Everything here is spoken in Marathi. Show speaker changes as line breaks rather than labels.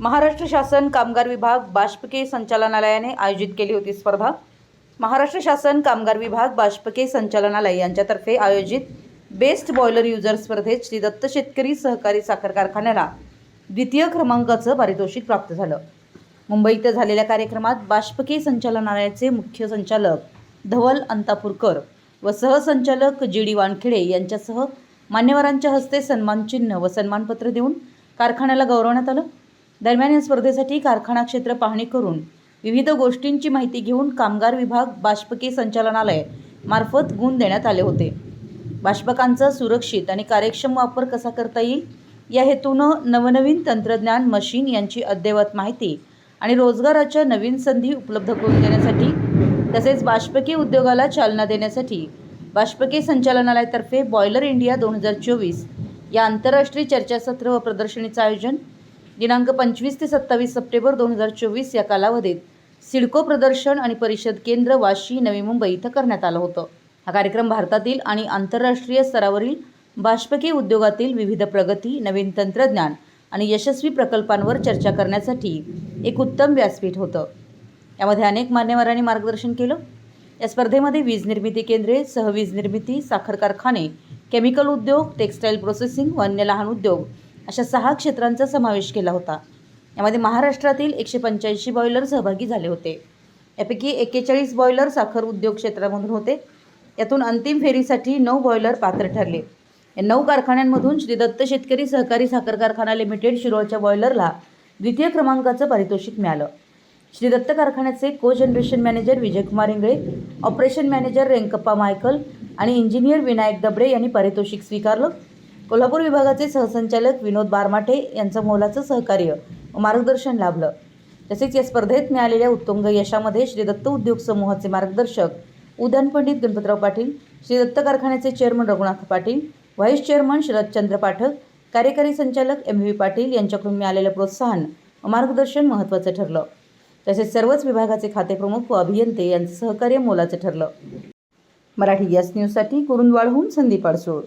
महाराष्ट्र शासन कामगार विभाग बाष्पके संचालनालयाने आयोजित केली होती स्पर्धा. महाराष्ट्र शासन कामगार विभाग बाष्पके संचालनालय यांच्यातर्फे आयोजित बेस्ट बॉयलर युजर स्पर्धेत श्री दत्त शेतकरी सहकारी साखर कारखान्याला द्वितीय क्रमांकाचं पारितोषिक प्राप्त झालं. मुंबई इथं झालेल्या कार्यक्रमात बाष्पके संचालनालयाचे मुख्य संचालक धवल अंतापूरकर व सहसंचालक जी डी वानखेडे यांच्यासह मान्यवरांच्या हस्ते सन्मानचिन्ह व सन्मानपत्र देऊन कारखान्याला गौरवण्यात आलं. दरम्यान या स्पर्धेसाठी कारखाना क्षेत्र पाहणी करून विविध गोष्टींची माहिती घेऊन कामगार विभाग बाष्पकी संचालनालय मार्फत गुण देण्यात आले होते. बाष्पकांचा सुरक्षित आणि कार्यक्षम वापर कसा करता येईल? या हेतूनं नवनवीन तंत्रज्ञान मशीन यांची अद्ययावत माहिती आणि रोजगाराच्या नवीन संधी उपलब्ध करून देण्यासाठी तसेच बाष्पकी उद्योगाला चालना देण्यासाठी बाष्पकी संचालनालयातर्फे बॉयलर इंडिया दोन हजार चोवीस या आंतरराष्ट्रीय चर्चासत्र व प्रदर्शनीचं आयोजन दिनांक पंचवीस ते सत्तावीस सप्टेंबर दोन हजार चोवीस या कालावधीत सिडको प्रदर्शन आणि परिषद केंद्र वाशी नवी मुंबई इथं करण्यात आलं होतं. हा कार्यक्रम भारतातील आणि आंतरराष्ट्रीय स्तरावरील बाष्पकीय उद्योगातील विविध प्रगती नवीन तंत्रज्ञान आणि यशस्वी प्रकल्पांवर चर्चा करण्यासाठी एक उत्तम व्यासपीठ होतं. यामध्ये अनेक मान्यवरांनी मार्गदर्शन केलं. या स्पर्धेमध्ये वीज निर्मिती केंद्रे सहवीज निर्मिती साखर कारखाने केमिकल उद्योग टेक्स्टाईल प्रोसेसिंग व अन्य लहान उद्योग अशा सहा क्षेत्रांचा समावेश केला होता. यामध्ये महाराष्ट्रातील एकशे पंच्याऐंशी बॉयलर सहभागी झाले होते. यापैकी एक्केचाळीस बॉयलर साखर उद्योग क्षेत्रामधून होते. यातून अंतिम फेरीसाठी नऊ बॉयलर पात्र ठरले. या नऊ कारखान्यांमधून श्री दत्त शेतकरी सहकारी साखर कारखाना लिमिटेड शिरोळच्या बॉयलरला द्वितीय क्रमांकाचं पारितोषिक मिळालं. श्री दत्त कारखान्याचे cogeneration manager Vijaykumar Ingale operation manager Renkappa Michael आणि इंजिनियर विनायक दबडे यांनी पारितोषिक स्वीकारलं. कोल्हापूर विभागाचे सहसंचालक विनोद बारमाटे यांचं मोलाचं सहकार्य व मार्गदर्शन लाभलं. तसेच या स्पर्धेत मिळालेल्या उत्तुंग यशामध्ये श्री दत्त उद्योग समूहाचे मार्गदर्शक उदयन पंडित गणपतराव पाटील श्री दत्त कारखान्याचे chairman Raghunath Patil vice chairman Sharadchandra Pathak कार्यकारी संचालक एम व्ही पाटील यांच्याकडून मिळालेलं प्रोत्साहन व मार्गदर्शन महत्त्वाचं ठरलं. तसेच सर्वच विभागाचे खातेप्रमुख व अभियंते यांचं सहकार्य मोलाचं ठरलं. मराठी यस न्यूजसाठी कुरुंदवाडहून संदीप अडसूळ